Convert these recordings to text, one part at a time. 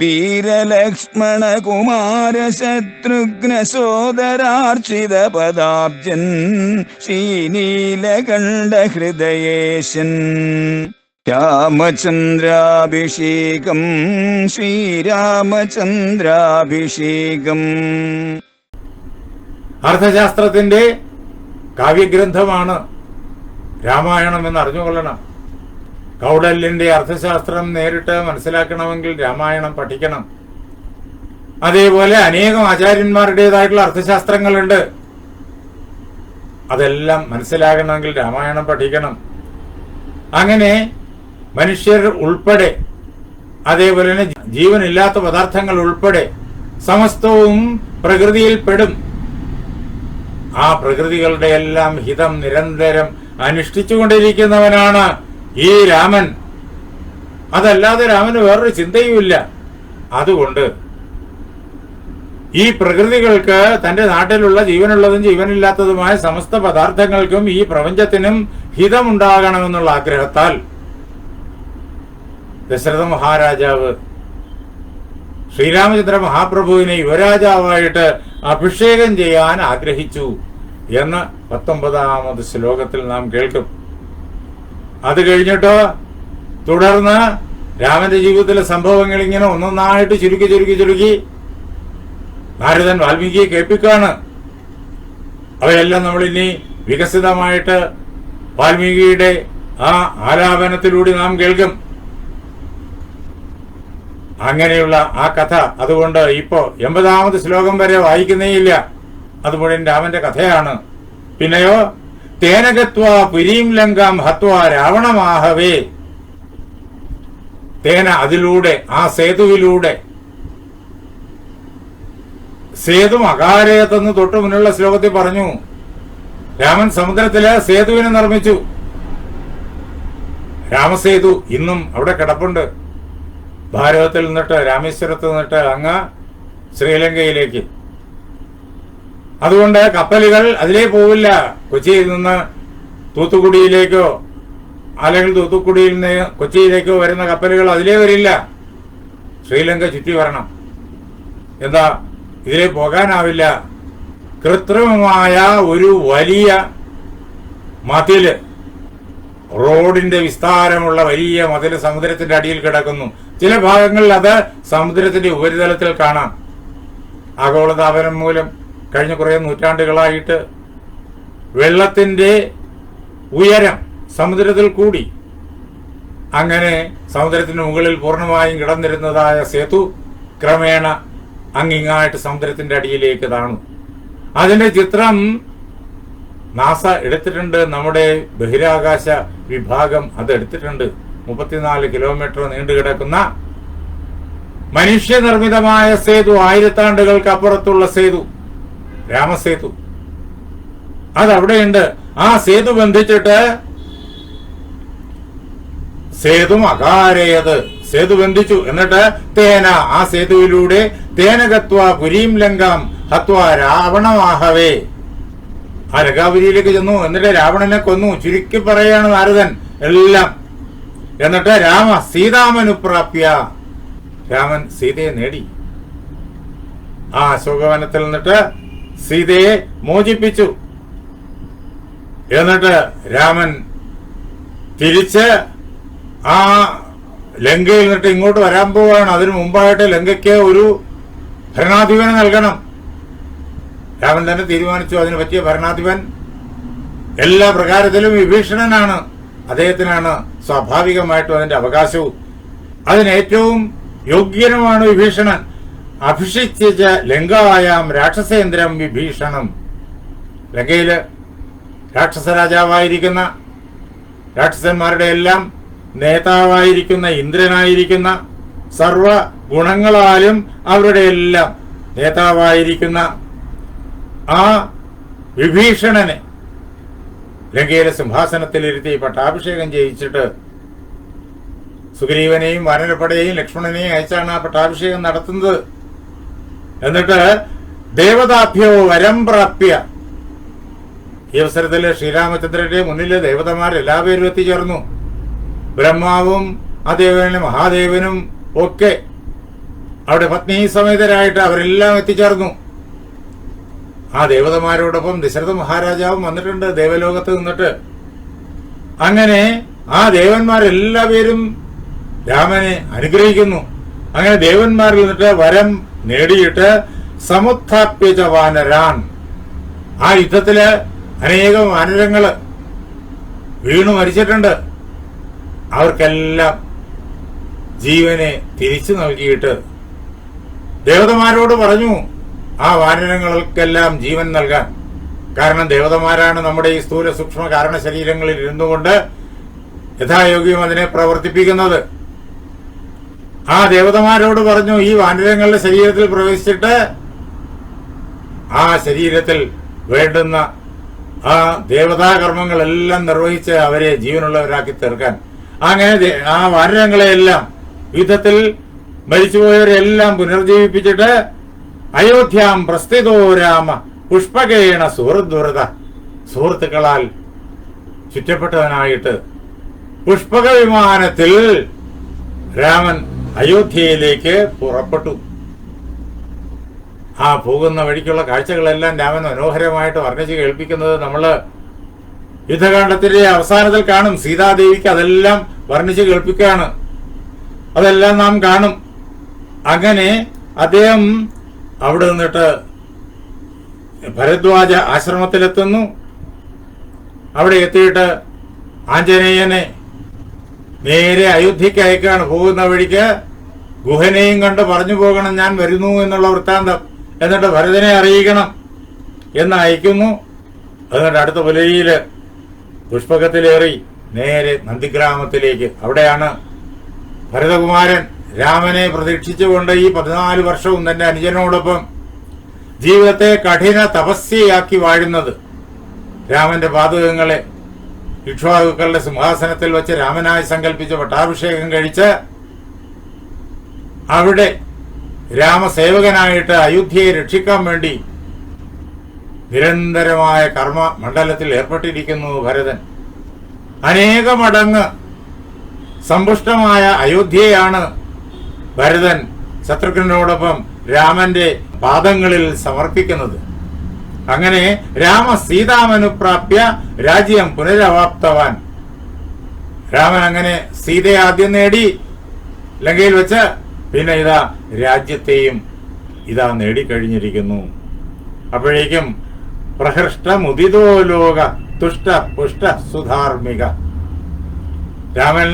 വീരലക്ഷ്മണ കുമാര ശത്രുഘ്ന സോദരാർച്ചിത പദാബ്ജൻ ശ്രീനീലകണ്ഠ ഹൃദയേശൻ രാമചന്ദ്രാഭിഷേകം ശ്രീരാമചന്ദ്രാഭിഷേകം. അർത്ഥശാസ്ത്രത്തിന്റെ കാവ്യഗ്രന്ഥമാണ് രാമായണം എന്ന് അറിഞ്ഞുകൊള്ളണം. കൗടല്യന്റെ അർത്ഥശാസ്ത്രം നേരിട്ട് മനസ്സിലാക്കണമെങ്കിൽ രാമായണം പഠിക്കണം. അതേപോലെ അനേകം ആചാര്യന്മാരുടേതായിട്ടുള്ള അർത്ഥശാസ്ത്രങ്ങളുണ്ട്. അതെല്ലാം മനസ്സിലാകണമെങ്കിൽ രാമായണം പഠിക്കണം. അങ്ങനെ മനുഷ്യർ ഉൾപ്പെടെ അതേപോലെ തന്നെ ജീവനില്ലാത്ത പദാർത്ഥങ്ങൾ ഉൾപ്പെടെ സമസ്തവും പ്രകൃതിയിൽ പെടും. ആ പ്രകൃതികളുടെ എല്ലാം ഹിതം നിരന്തരം അനുഷ്ഠിച്ചുകൊണ്ടിരിക്കുന്നവനാണ് ഈ രാമൻ. അതല്ലാതെ രാമന് വേറൊരു ചിന്തയുമില്ല. അതുകൊണ്ട് ഈ പ്രകൃതികൾക്ക് തന്റെ നാട്ടിലുള്ള ജീവനുള്ളതും ജീവനില്ലാത്തതുമായ സമസ്ത പദാർത്ഥങ്ങൾക്കും ഈ പ്രപഞ്ചത്തിനും ഹിതമുണ്ടാകണമെന്നുള്ള ആഗ്രഹത്താൽ ദശരഥ മഹാരാജാവ് ശ്രീരാമചന്ദ്ര മഹാപ്രഭുവിനെ യുവരാജാവായിട്ട് അഭിഷേകം ചെയ്യാൻ ആഗ്രഹിച്ചു എന്ന് പത്തൊമ്പതാമത് ശ്ലോകത്തിൽ നാം കേൾക്കും. അത് കഴിഞ്ഞിട്ട്? തുടർന്ന് രാമന്റെ ജീവിതത്തിലെ സംഭവങ്ങൾ ഇങ്ങനെ ഒന്നൊന്നായിട്ട് ചുരുക്കി ചുരുക്കി ചുരുക്കി നാരദൻ വാൽമീകിയെ കേൾപ്പിക്കാണ് അവയെല്ലാം നമ്മൾ ഇനി വികസിതമായിട്ട് വാൽമീകിയുടെ ആ ആലാപനത്തിലൂടെ നാം കേൾക്കും. അങ്ങനെയുള്ള ആ കഥ അതുകൊണ്ട് ഇപ്പോ എൺപതാമത് ശ്ലോകം വരെ വായിക്കുന്നേയില്ല. അത് മുഴുവൻ രാമന്റെ കഥയാണ്. പിന്നെയോ? തേനകത്വ പുരീം ലങ്കാം ഹത്വ രാവണമാഹവേ. തേന അതിലൂടെ ആ സേതുവിലൂടെ. സേതു അകാരയത്തെന്ന് തൊട്ടു മുന്നുള്ള ശ്ലോകത്തിൽ പറഞ്ഞു രാമൻ സമുദ്രത്തിലെ സേതുവിനെ നിർമ്മിച്ചു. രാമസേതു ഇന്നും അവിടെ കിടപ്പുണ്ട്. ഭാരതത്തിൽ നിന്നിട്ട് രാമേശ്വരത്ത് നിന്നിട്ട് അങ്ങ് ശ്രീലങ്കയിലേക്ക്. അതുകൊണ്ട് കപ്പലുകൾ അതിലേ പോവില്ല. കൊച്ചിയിൽ നിന്ന് തൂത്തുക്കുടിയിലേക്കോ അല്ലെങ്കിൽ തൂത്തുക്കുടിയിൽ നിന്ന് കൊച്ചിയിലേക്കോ വരുന്ന കപ്പലുകൾ അതിലേ വരില്ല. ശ്രീലങ്ക ചുറ്റി വരണം എന്താ? ഇതിലേ പോകാനാവില്ല. കൃത്രിമമായ ഒരു വലിയ മതിൽ റോഡിന്റെ വിസ്താരമുള്ള വലിയ മതിൽ സമുദ്രത്തിന്റെ അടിയിൽ കിടക്കുന്നു. ചില ഭാഗങ്ങളിൽ അത് സമുദ്രത്തിന്റെ ഉപരിതലത്തിൽ കാണാം. ആഗോളതാപനം മൂലം കഴിഞ്ഞ കുറേ നൂറ്റാണ്ടുകളായിട്ട് വെള്ളത്തിന്റെ ഉയരം സമുദ്രത്തിൽ കൂടി. അങ്ങനെ സമുദ്രത്തിന് മുകളിൽ പൂർണമായും കിടന്നിരുന്നതായ സേതു ക്രമേണ അങ്ങിങ്ങായിട്ട് സമുദ്രത്തിന്റെ അടിയിലേക്ക് താണു. അതിന്റെ ചിത്രം നാസ എടുത്തിട്ടുണ്ട്. നമ്മുടെ ബഹിരാകാശ വിഭാഗം അത് എടുത്തിട്ടുണ്ട്. മുപ്പത്തിനാല് കിലോമീറ്റർ നീണ്ടുകിടക്കുന്ന മനുഷ്യനിർമ്മിതമായ സേതു ആയിരത്താണ്ടുകൾക്ക് അപ്പുറത്തുള്ള സേതു. രാമസേതു. അതവിടെയുണ്ട്. ആ സേതു ബന്ധിച്ചിട്ട് സേതു അകാരയത് സേതു ബന്ധിച്ചു. എന്നിട്ട് തേന ആ സേതുവിലൂടെ തേനകത്വ പുരീം ലങ്കാം ഹത്വ രാവണമാഹവേ. ആ ലങ്കാപുരിയിലേക്ക് ചെന്നു. എന്നിട്ട് രാവണനെ കൊന്നു. ചുരുക്കി പറയാണ് നാരദൻ. എല്ലാം. എന്നിട്ട് രാമ സീതാമനുപ്രാപ്യ. രാമൻ സീതയെ നേടി. ആ അശോകവനത്തിൽ നിന്നിട്ട് സീതയെ മോചിപ്പിച്ചു. എന്നിട്ട് രാമൻ തിരിച്ച് ആ ലങ്കയിൽ നിന്നിട്ട് ഇങ്ങോട്ട് വരാൻ പോവുകയാണ്. അതിനു മുമ്പായിട്ട് ലങ്കയ്ക്ക് ഒരു ഭരണാധിപനെ നൽകണം. രാമൻ തന്നെ തീരുമാനിച്ചു. അതിന് പറ്റിയ ഭരണാധിപൻ എല്ലാ പ്രകാരത്തിലും വിഭീഷണനാണ്. അദ്ദേഹത്തിനാണ് സ്വാഭാവികമായിട്ടും അതിന്റെ അവകാശവും. അതിന് ഏറ്റവും യോഗ്യനുമാണ് വിഭീഷണൻ. അഭിഷിച്ച ലങ്കായാം രാക്ഷസേന്ദ്രം വിഭീഷണം. ലങ്കയിൽ രാക്ഷസ രാജാവായിരിക്കുന്ന രാക്ഷസന്മാരുടെ എല്ലാം നേതാവായിരിക്കുന്ന ഇന്ദ്രനായിരിക്കുന്ന സർവ ഗുണങ്ങളാലും അവരുടെ എല്ലാം നേതാവായിരിക്കുന്ന ആ വിഭീഷണനെ ലങ്കയിലെ സിംഹാസനത്തിലിരുത്തി പട്ടാഭിഷേകം ചെയ്യിച്ചിട്ട് സുഗ്രീവനെയും വാനരപ്പടയെയും ലക്ഷ്മണനെയും അയച്ചാണ് ആ പട്ടാഭിഷേകം നടത്തുന്നത്. എന്നിട്ട് ദേവതാഭ്യോ വരം പ്രാപ്യ. ഈ അവസരത്തിൽ ശ്രീരാമചന്ദ്രന്റെ മുന്നിൽ ദേവതമാർ എല്ലാവരും എത്തിച്ചേർന്നു. ബ്രഹ്മാവും അതേപോലെ മഹാദേവനും ഒക്കെ അവിടെ പത്നി സമേതരായിട്ട് അവരെല്ലാം എത്തിച്ചേർന്നു. ആ ദേവതമാരോടൊപ്പം ദശരഥ മഹാരാജാവും വന്നിട്ടുണ്ട് ദേവലോകത്ത് നിന്നിട്ട്. അങ്ങനെ ആ ദേവന്മാരെല്ലാവരും രാമനെ അനുഗ്രഹിക്കുന്നു. അങ്ങനെ ദേവന്മാരിൽ നിന്നിട്ട് വരം നേടിയിട്ട് സമുത്ഥാപ്യജ വാനരാൻ ആ യുദ്ധത്തിൽ അനേകം വാനരങ്ങൾ വീണു മരിച്ചിട്ടുണ്ട്. അവർക്കെല്ലാം ജീവനെ തിരിച്ചു നൽകിയിട്ട് ദേവതമാരോട് പറഞ്ഞു ആ വാനരങ്ങൾക്കെല്ലാം ജീവൻ നൽകാൻ. കാരണം ദേവതമാരാണ് നമ്മുടെ ഈ സ്ഥൂല സൂക്ഷ്മ കാരണ ശരീരങ്ങളിൽ ഇരുന്നുകൊണ്ട് യഥായോഗ്യം അതിനെ പ്രവർത്തിപ്പിക്കുന്നത്. ആ ദേവതമാരോട് പറഞ്ഞു ഈ വാനരങ്ങളുടെ ശരീരത്തിൽ പ്രവേശിച്ചിട്ട് ആ ശരീരത്തിൽ വേണ്ടുന്ന ആ ദേവതാകർമ്മങ്ങളെല്ലാം നിർവഹിച്ച് അവരെ ജീവനുള്ളവരാക്കി തീർക്കാൻ. അങ്ങനെ ആ വാനരങ്ങളെയെല്ലാം യുദ്ധത്തിൽ മരിച്ചുപോയവരെല്ലാം പുനർജീവിപ്പിച്ചിട്ട് അയോധ്യാം പ്രസ്ഥിതോ രാമ പുഷ്പകേണ സുഹൃദ്വരത സുഹൃത്തുക്കളാൽ ചുറ്റപ്പെട്ടവനായിട്ട് പുഷ്പക വിമാനത്തിൽ രാമൻ അയോധ്യയിലേക്ക് പുറപ്പെട്ടു. ആ പോകുന്ന വഴിക്കുള്ള കാഴ്ചകളെല്ലാം രാമൻ മനോഹരമായിട്ട് വർണിച്ച് കേൾപ്പിക്കുന്നത് നമ്മൾ യുദ്ധകാണ്ഡത്തിന്റെ അവസാനത്തിൽ കാണും. സീതാദേവിക്ക് അതെല്ലാം വർണിച്ച് കേൾപ്പിക്കുകയാണ്. അതെല്ലാം നാം കാണും. അങ്ങനെ അദ്ദേഹം അവിടെ നിന്നിട്ട് ഭരദ്വാജ ആശ്രമത്തിലെത്തുന്നു. അവിടെ എത്തിയിട്ട് ആഞ്ജനേയനെ നേരെ അയോധ്യയ്ക്ക് അയക്കാണ് പോകുന്ന വഴിക്ക് ഗുഹനെയും കണ്ട് പറഞ്ഞു പോകണം ഞാൻ വരുന്നു എന്നുള്ള വൃത്താന്തം. എന്നിട്ട് ഭരതനെ അറിയിക്കണം എന്ന് അയക്കുന്നു. എന്നിട്ട് അടുത്ത പുലരിയിൽ പുഷ്പകത്തിലേറി നേരെ നന്ദിഗ്രാമത്തിലേക്ക്. അവിടെയാണ് ഭരതകുമാരൻ രാമനെ പ്രതീക്ഷിച്ചുകൊണ്ട് ഈ പതിനാല് വർഷവും തന്റെ അനുജനോടൊപ്പം ജീവിതത്തെ കഠിന തപസ്യയാക്കി വാഴുന്നത്. രാമന്റെ പാതകങ്ങളെ ഇക്ഷ്വാകുക്കളുടെ സിംഹാസനത്തിൽ വെച്ച് രാമനായി സങ്കല്പിച്ച പട്ടാഭിഷേകം കഴിച്ച് അവിടെ രാമസേവകനായിട്ട് അയോധ്യയെ രക്ഷിക്കാൻ വേണ്ടി നിരന്തരമായ കർമ്മ മണ്ഡലത്തിൽ ഏർപ്പെട്ടിരിക്കുന്നു ഭരതൻ. അനേക മടങ്ങ് സമ്പുഷ്ടമായ അയോധ്യയാണ് ഭരതൻ ശത്രുഘ്നോടൊപ്പം രാമന്റെ പാദങ്ങളിൽ സമർപ്പിക്കുന്നത്. അങ്ങനെ രാമ സീതാമനുപ്രാപ്യ രാജ്യം പുനരവാപ്തവാൻ. രാമൻ അങ്ങനെ സീതയെ ആദ്യം നേടി ലങ്കയിൽ വെച്ച് പിന്നെ ഇതാ രാജ്യത്തെയും ഇതാ നേടിക്കഴിഞ്ഞിരിക്കുന്നു. അപ്പോഴേക്കും പ്രഹൃഷ്ട മുദിതോ ലോക തുഷ്ട പുഷ്ട സുധാർമിക രാമൻ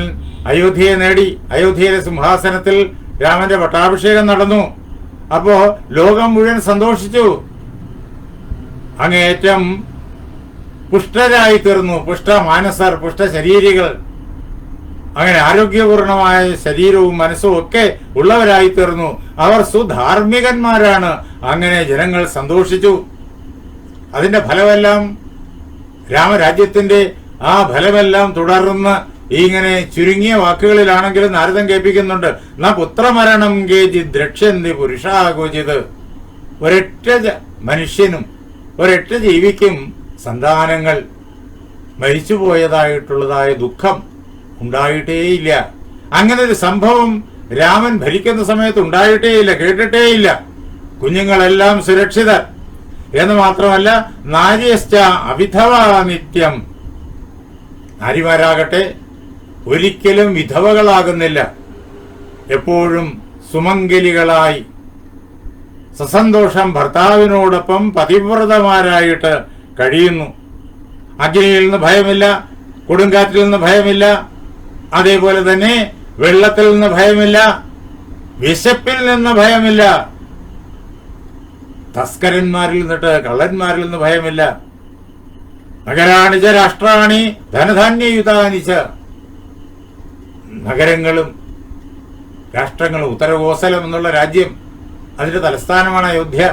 അയോധ്യയെ നേടി അയോധ്യയിലെ സിംഹാസനത്തിൽ രാമന്റെ പട്ടാഭിഷേകം നടന്നു. അപ്പോ ലോകം മുഴുവൻ സന്തോഷിച്ചു. അങ്ങേയറ്റം പുഷ്ടരായി തീർന്നു പുഷ്ട ശരീരികൾ. അങ്ങനെ ആരോഗ്യപൂർണമായ ശരീരവും മനസ്സും ഒക്കെ ഉള്ളവരായി തീർന്നു അവർ സുധാർമ്മികന്മാരാണ്. അങ്ങനെ ജനങ്ങൾ സന്തോഷിച്ചു. അതിന്റെ ഫലമെല്ലാം രാമരാജ്യത്തിന്റെ ആ ഫലമെല്ലാം തുടർന്ന് ഇങ്ങനെ ചുരുങ്ങിയ വാക്കുകളിലാണെങ്കിലും നാരദം കേൾപ്പിക്കുന്നുണ്ട്. ന പുത്രമരണം കേജി ദ്രക്ഷ്യന്തി പുരുഷാഗോചിത്. ഒരൊറ്റ മനുഷ്യനും ഒരൊറ്റ ജീവിക്കും സന്താനങ്ങൾ. മരിച്ചുപോയതായിട്ടുള്ളതായ ദുഃഖം ഉണ്ടായിട്ടേയില്ല. അങ്ങനെ ഒരു സംഭവം രാമൻ ഭരിക്കുന്ന സമയത്ത് ഉണ്ടായിട്ടേയില്ല കേട്ടിട്ടേയില്ല. കുഞ്ഞുങ്ങളെല്ലാം സുരക്ഷിതർ. എന്ന് മാത്രമല്ല നാര്യശ്ച അവിധവ നിത്യം. നാരിമാരാകട്ടെ ഒരിക്കലും വിധവകളാകുന്നില്ല. എപ്പോഴും സുമംഗലികളായി സസന്തോഷം ഭർത്താവിനോടൊപ്പം പതിവ്രതമാരായിട്ട് കഴിയുന്നു. അഗ്നിയിൽ നിന്ന് ഭയമില്ല കൊടുങ്കാറ്റിൽ നിന്ന് ഭയമില്ല അതേപോലെ തന്നെ വെള്ളത്തിൽ നിന്ന് ഭയമില്ല വിശപ്പിൽ നിന്ന് ഭയമില്ല. തസ്കരന്മാരിൽ നിന്നിട്ട് കള്ളന്മാരിൽ നിന്ന് ഭയമില്ല. നഗരാണിച്ച രാഷ്ട്രാണി ധനധാന്യയുതാനിച്ച നഗരങ്ങളും രാഷ്ട്രങ്ങളും ഉത്തരകോസലം എന്നുള്ള രാജ്യം അതിന്റെ തലസ്ഥാനമാണ് അയോധ്യ.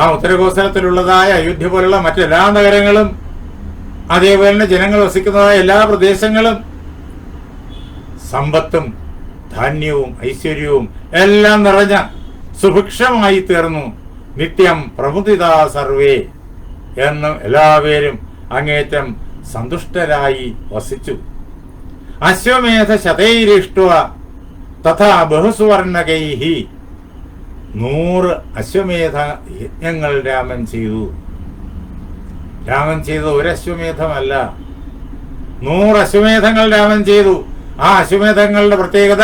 ആ ഉത്തരകോസലത്തിലുള്ളതായ അയോധ്യ പോലുള്ള മറ്റെല്ലാ നഗരങ്ങളും അതേപോലെ തന്നെ ജനങ്ങൾ വസിക്കുന്നതായ എല്ലാ പ്രദേശങ്ങളും സമ്പത്തും ധാന്യവും ഐശ്വര്യവും എല്ലാം നിറഞ്ഞ സുഭിക്ഷമായി തീർന്നു. നിത്യം പ്രമുദിത സർവേ എന്ന് എല്ലാവരും അങ്ങേറ്റം സന്തുഷ്ടരായി വസിച്ചു. അശ്വമേധ ശതൈരിഷ്ട തഥാ ബഹുസുവർണകൈഹി നൂറ് അശ്വമേധ യജ്ഞങ്ങൾ രാമൻ ചെയ്തു. രാമൻ ചെയ്ത ഒരു അശ്വമേധമല്ല. നൂറ് അശ്വമേധങ്ങൾ രാമൻ ചെയ്തു. ആ അശ്വമേധങ്ങളുടെ പ്രത്യേകത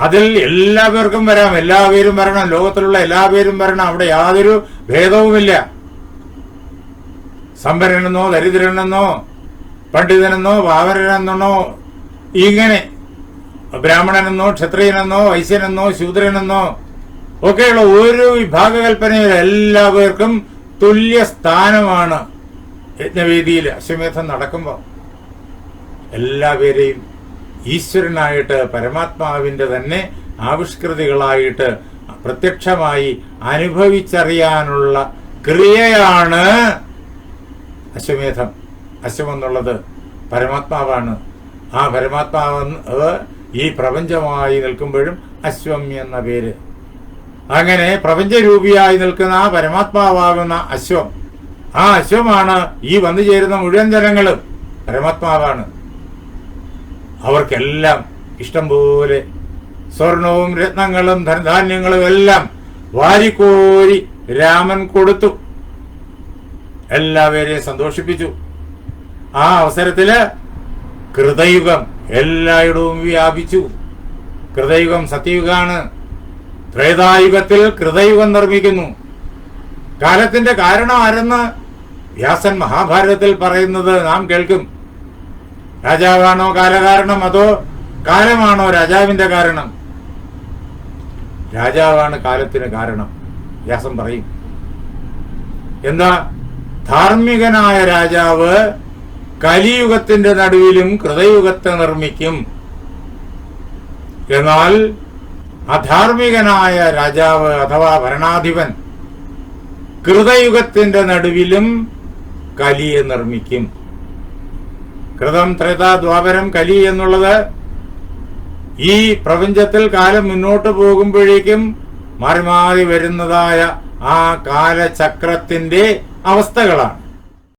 അതിൽ എല്ലാ പേർക്കും വരാം. എല്ലാ പേരും വരണം. ലോകത്തിലുള്ള എല്ലാ പേരും വരണം. അവിടെ യാതൊരു ഭേദവുമില്ല. സമ്പരനെന്നോ ദരിദ്രനെന്നോ പണ്ഡിതനെന്നോ പാവരനെന്നോ ഇങ്ങനെ ബ്രാഹ്മണനെന്നോ ക്ഷത്രിയനെന്നോ വൈശ്യനെന്നോ ശൂദ്രനെന്നോ ഒക്കെയുള്ള ഒരു വിഭാഗകൽപ്പനയിൽ എല്ലാവർക്കും തുല്യ സ്ഥാനമാണ് യജ്ഞവേദിയിൽ അശ്വമേധം നടക്കുമ്പോൾ എല്ലാവരെയും ഈശ്വരനായിട്ട് പരമാത്മാവിന്റെ തന്നെ ആവിഷ്കൃതികളായിട്ട് പ്രത്യക്ഷമായി അനുഭവിച്ചറിയാനുള്ള ക്രിയയാണ് അശ്വമേധം. അശ്വമെന്നുള്ളത് പരമാത്മാവാണ്. ആ പരമാത്മാവ് ഈ പ്രപഞ്ചമായി നിൽക്കുമ്പോഴും അശ്വം എന്ന പേര്. അങ്ങനെ പ്രപഞ്ചരൂപിയായി നിൽക്കുന്ന ആ പരമാത്മാവാകുന്ന അശ്വം. ആ അശ്വമാണ് ഈ വന്നു ചേരുന്ന മുഴുവൻ ജനങ്ങളും പരമാത്മാവാണ്. അവർക്കെല്ലാം ഇഷ്ടം പോലെ സ്വർണവും രത്നങ്ങളും ധനധാന്യങ്ങളും എല്ലാം വാരിക്കോരി രാമൻ കൊടുത്തു. എല്ലാവരെയും സന്തോഷിപ്പിച്ചു. ആ അവസരത്തിൽ കൃതയുഗം എല്ലായിടവും വ്യാപിച്ചു. കൃതയുഗം സത്യയുഗാണ്. ത്രേതായുഗത്തിൽ കൃതയുഗം നിർമ്മിക്കുന്നു. കാലത്തിന്റെ കാരണം ആരെന്ന് വ്യാസൻ മഹാഭാരതത്തിൽ പറയുന്നത് നാം കേൾക്കും. രാജാവാണോ കാലകാരണം അതോ കാലമാണോ രാജാവിന്റെ കാരണം? രാജാവാണ് കാലത്തിന് കാരണം വ്യാസം പറയും. എന്താ? ധാർമ്മികനായ രാജാവ് കലിയുഗത്തിന്റെ നടുവിലും കൃതയുഗത്തെ നിർമ്മിക്കും. എന്നാൽ അധാർമികനായ രാജാവ് അഥവാ ഭരണാധിപൻ കൃതയുഗത്തിന്റെ നടുവിലും കലിയെ നിർമ്മിക്കും. കൃതം ത്രേത ദ്വാപരം കലി എന്നുള്ളത് ഈ പ്രപഞ്ചത്തിൽ കാലം മുന്നോട്ട് പോകുമ്പോഴേക്കും മാറി മാറി വരുന്നതായ ആ കാലചക്രത്തിന്റെ അവസ്ഥകളാണ്.